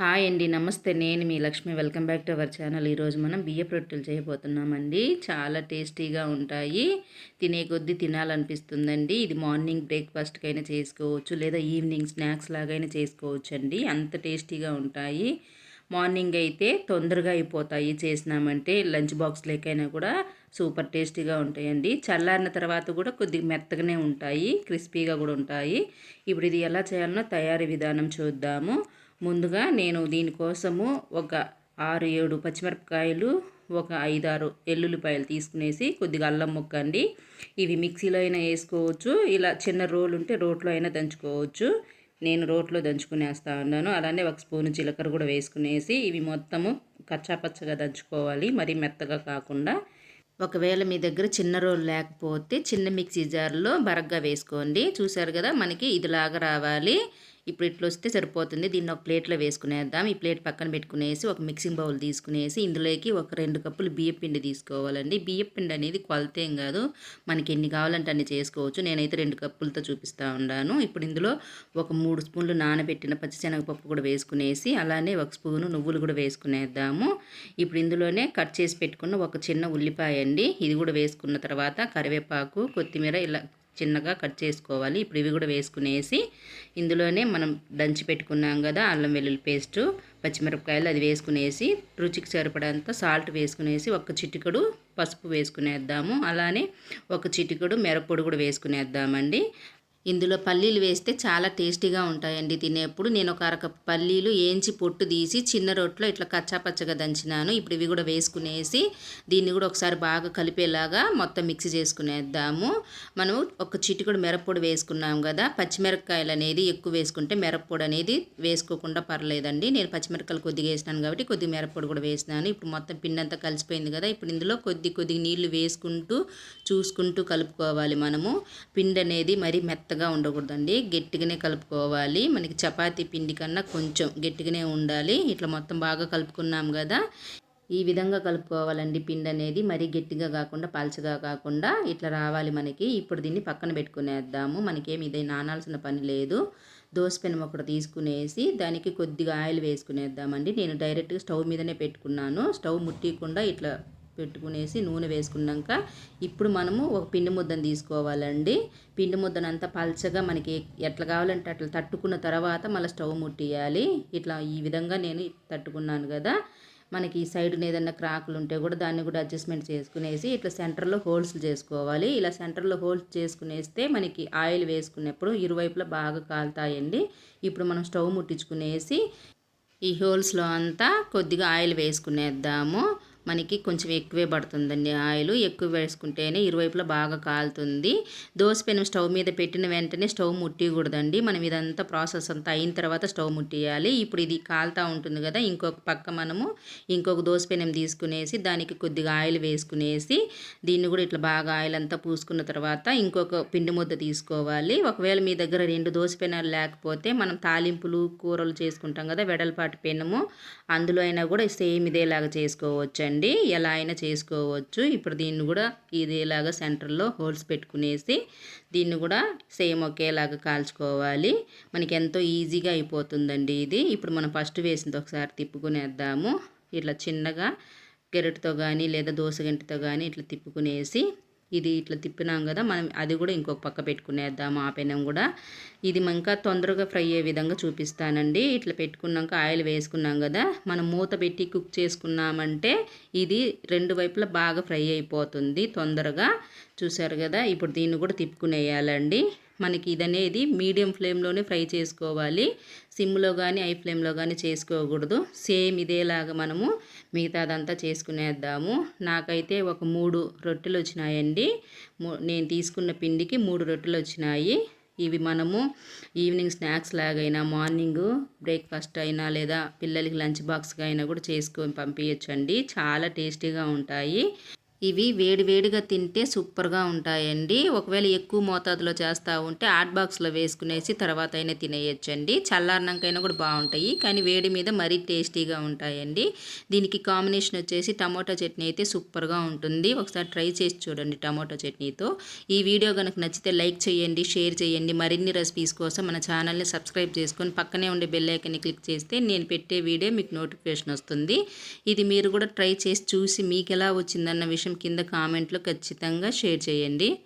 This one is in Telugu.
హాయ్ అండి నమస్తే. నేను మీ Lakshmi. Welcome back to our channel. ఈరోజు మనం బియ్యపు రొట్టెలు చేయబోతున్నామండి. చాలా టేస్టీగా ఉంటాయి. తినే కొద్దీ తినాలనిపిస్తుందండి. ఇది మార్నింగ్ బ్రేక్ఫాస్ట్కైనా చేసుకోవచ్చు లేదా ఈవినింగ్ స్నాక్స్ లాగైనా చేసుకోవచ్చు అండి అంత టేస్టీగా ఉంటాయి. మార్నింగ్ అయితే తొందరగా అయిపోతాయి చేసినామంటే లంచ్ బాక్స్ లేకైనా కూడా సూపర్ టేస్టీగా ఉంటాయండి. చల్లారిన తర్వాత కూడా కొద్దిగా మెత్తగానే ఉంటాయి క్రిస్పీగా కూడా ఉంటాయి. ఇప్పుడు ఇది ఎలా చేయాలనో తయారీ విధానం చూద్దాము. ముందుగా నేను దీనికోసము ఒక ఆరు ఏడు పచ్చిమిరపకాయలు ఒక ఐదారు ఎల్లుల్లిపాయలు తీసుకునేసి కొద్దిగా అల్లం ముక్క అండి. ఇవి మిక్సీలో అయినా వేసుకోవచ్చు ఇలా చిన్న రోలు ఉంటే రోట్లో అయినా దంచుకోవచ్చు. నేను రోట్లో దంచుకునేస్తా ఉన్నాను. అలానే ఒక స్పూన్ జీలకర్ర కూడా వేసుకునేసి ఇవి మొత్తము కచ్చాపచ్చగా దంచుకోవాలి మరి మెత్తగా కాకుండా. ఒకవేళ మీ దగ్గర చిన్న రోల్ లేకపోతే చిన్న మిక్సీ జార్లో బరగ్గా వేసుకోండి. చూసారు కదా మనకి ఇదిలాగా రావాలి. ఇప్పుడు ఇట్లా వస్తే సరిపోతుంది. దీన్ని ఒక ప్లేట్లో వేసుకునేద్దాం. ఈ ప్లేట్ పక్కన పెట్టుకునేసి ఒక మిక్సింగ్ బౌల్ తీసుకునేసి ఇందులోకి ఒక రెండు కప్పులు బియ్యం పిండి తీసుకోవాలండి. బియ్యం పిండి అనేది కొలతేం కాదు. మనకి ఎన్ని కావాలంటే అన్ని చేసుకోవచ్చు. నేనైతే రెండు కప్పులతో చూపిస్తూ ఉన్నాను. ఇప్పుడు ఇందులో ఒక మూడు స్పూన్లు నానబెట్టిన పచ్చిశనగపప్పు కూడా వేసుకునేసి అలానే ఒక స్పూను నువ్వులు కూడా వేసుకునేద్దాము. ఇప్పుడు ఇందులోనే కట్ చేసి పెట్టుకున్న ఒక చిన్న ఉల్లిపాయ అండి. ఇది కూడా వేసుకున్న తర్వాత కరివేపాకు కొత్తిమీర ఇలా చిన్నగా కట్ చేసుకోవాలి. ఇప్పుడు ఇవి కూడా వేసుకునేసి ఇందులోనే మనం దంచి పెట్టుకున్నాం కదా అల్లం వెల్లుల్లి పేస్టు పచ్చిమిరపకాయలు అది వేసుకునేసి రుచికి సరిపడంత సాల్ట్ వేసుకునేసి ఒక చిటికడు పసుపు వేసుకునేద్దాము. అలానే ఒక చిటికడు మిరప్పొడి కూడా వేసుకునేద్దామండి. ఇందులో పల్లీలు వేస్తే చాలా టేస్టీగా ఉంటాయండి తినేప్పుడు. నేను ఒక అరకప్పు పల్లీలు ఏంచి పొట్టు తీసి చిన్న రొట్టెలో ఇట్లా కచ్చాపచ్చగా దంచినాను. ఇప్పుడు ఇవి కూడా వేసుకునేసి దీన్ని కూడా ఒకసారి బాగా కలిపేలాగా మొత్తం మిక్స్ చేసుకునేద్దాము. మనం ఒక చిటికుడు మిరప్పొడి వేసుకున్నాం కదా. పచ్చిమిరపకాయలు అనేది ఎక్కువ వేసుకుంటే మిరప్పొడి అనేది వేసుకోకుండా పర్లేదండి. నేను పచ్చిమిరపకాయలు కొద్దిగా వేసినాను కాబట్టి కొద్దిగా మిరప్పొడి కూడా వేసినాను. ఇప్పుడు మొత్తం పిండి అంతా కలిసిపోయింది కదా. ఇప్పుడు ఇందులో కొద్ది కొద్దిగా నీళ్ళు వేసుకుంటూ చూసుకుంటూ కలుపుకోవాలి మనము. పిండి అనేది మరి మెత్త మెత్తగా ఉండకూడదండి. గట్టిగానే కలుపుకోవాలి. మనకి చపాతీ పిండి కన్నా కొంచెం గట్టిగానే ఉండాలి. ఇట్లా మొత్తం బాగా కలుపుకున్నాం కదా. ఈ విధంగా కలుపుకోవాలండి పిండి అనేది. మరీ గట్టిగా కాకుండా పలచగా కాకుండా ఇట్లా రావాలి మనకి. ఇప్పుడు దీన్ని పక్కన పెట్టుకునేద్దాము. మనకేమి ఇది నానాల్సిన పని లేదు. దోశ పెనం ఒకటి తీసుకునేసి దానికి కొద్దిగా ఆయిల్ వేసుకునేద్దామండి. నేను డైరెక్ట్గా స్టవ్ మీదనే పెట్టుకున్నాను. స్టవ్ ముట్టికుండా ఇట్లా పెట్టుకునేసి నూనె వేసుకున్నాక ఇప్పుడు మనము ఒక పిండి ముద్దను తీసుకోవాలండి. పిండి ముద్దనంతా పల్చగా మనకి ఎట్లా కావాలంటే అట్లా తట్టుకున్న తర్వాత మళ్ళీ స్టవ్ ముట్టియాలి ఇట్లా ఈ విధంగా నేను తట్టుకున్నాను కదా. మనకి ఈ సైడ్ని ఏదైనా క్రాకులు ఉంటే కూడా దాన్ని కూడా అడ్జస్ట్మెంట్ చేసుకునేసి ఇట్లా సెంటర్లో హోల్స్ చేసుకోవాలి. ఇలా సెంటర్లో హోల్స్ చేసుకునేస్తే మనకి ఆయిల్ వేసుకునేప్పుడు ఇరువైపులా బాగా కాలుతాయండి. ఇప్పుడు మనం స్టవ్ ముట్టించుకునేసి ఈ హోల్స్లో అంతా కొద్దిగా ఆయిల్ వేసుకునేద్దాము. మనకి కొంచెం ఎక్కువే పడుతుందండి ఆయిల్. ఎక్కువ వేసుకుంటేనే ఇరువైపులా బాగా కాలుతుంది. దోశపెను స్టవ్ మీద పెట్టిన వెంటనే స్టవ్ ముట్టియకూడదండి మనం ఇదంతా ప్రాసెస్ అంతా అయిన తర్వాత స్టవ్ ముట్టియాలి. ఇప్పుడు ఇది కాలుతూ ఉంటుంది కదా ఇంకొక పక్క మనము ఇంకొక దోశ పెనం తీసుకునేసి దానికి కొద్దిగా ఆయిల్ వేసుకునేసి దీన్ని కూడా ఇట్లా బాగా ఆయిల్ అంతా పూసుకున్న తర్వాత ఇంకొక పిండి ముద్ద తీసుకోవాలి. ఒకవేళ మీ దగ్గర రెండు దోశ పెనాలు లేకపోతే మనం తాలింపులు కూరలు చేసుకుంటాం కదా వెడల్పాటి పెనము అందులో అయినా కూడా సేమ్ ఇదేలాగా చేసుకోవచ్చు అండి ఎలా అయినా చేసుకోవచ్చు. ఇప్పుడు దీన్ని కూడా ఇదేలాగా సెంటర్లో హోల్స్ పెట్టుకునేసి దీన్ని కూడా సేమ్ ఒకేలాగా కాల్చుకోవాలి. మనకి ఎంతో ఈజీగా అయిపోతుందండి ఇది. ఇప్పుడు మనం ఫస్ట్ వేసింది ఒకసారి తిప్పుకునేద్దాము. ఇట్లా చిన్నగా గెరటితో కానీ లేదా దోశ గంటితో కానీ ఇట్లా తిప్పుకునేసి ఇది ఇట్లా తిప్పినాం కదా మనం అది కూడా ఇంకొక పక్క పెట్టుకునేద్దాము ఆ పెనం కూడా. ఇది ఇంకా తొందరగా ఫ్రై అయ్యే విధంగా చూపిస్తానండి. ఇట్లా పెట్టుకున్నాక ఆయిల్ వేసుకున్నాం కదా మనం మూత పెట్టి కుక్ చేసుకున్నామంటే ఇది రెండు వైపులా బాగా ఫ్రై అయిపోతుంది తొందరగా. చూసారు కదా ఇప్పుడు దీన్ని కూడా తిప్పుకునేయాలండి. మనకి ఇదనేది మీడియం ఫ్లేమ్లోనే ఫ్రై చేసుకోవాలి. సిమ్లో కానీ ఐ ఫ్లేమ్లో కానీ చేసుకోకూడదు. సేమ్ ఇదేలాగా మనము మిగతాదంతా చేసుకునేద్దాము. నాకైతే ఒక మూడు రొట్టెలు వచ్చినాయండి నేను తీసుకున్న పిండికి మూడు రొట్టెలు వచ్చినాయి ఇవి మనము ఈవినింగ్ స్నాక్స్ లాగైనా మార్నింగ్ బ్రేక్ఫాస్ట్ అయినా లేదా పిల్లలకి లంచ్ బాక్స్గా అయినా కూడా చేసుకొని పంపించండి చాలా టేస్టీగా ఉంటాయి. ఇవి వేడివేడిగా తింటే సూపర్గా ఉంటాయండి. ఒకవేళ ఎక్కువ మోతాదులో చేస్తూ ఉంటే హాట్ బాక్స్లో వేసుకునేసి తర్వాత అయినా తినేయచ్చండి. చల్లారినాకైనా కూడా బాగుంటాయి. కానీ వేడి మీద మరీ టేస్టీగా ఉంటాయండి. దీనికి కాంబినేషన్ వచ్చేసి టమోటా చట్నీ అయితే సూపర్గా ఉంటుంది. ఒకసారి ట్రై చేసి చూడండి టమోటా చట్నీతో. ఈ వీడియో కనుక నచ్చితే లైక్ చేయండి షేర్ చేయండి. మరిన్ని రెసిపీస్ కోసం మన ఛానల్ని సబ్స్క్రైబ్ చేసుకొని పక్కనే ఉండే బెల్ ఐకన్ని క్లిక్ చేస్తే నేను పెట్టే వీడియో మీకు నోటిఫికేషన్ వస్తుంది. ఇది మీరు కూడా ట్రై చేసి చూసి మీకు ఎలా వచ్చిందన్న విషయం కింద కామెంట్లో ఖచ్చితంగా షేర్ చేయండి.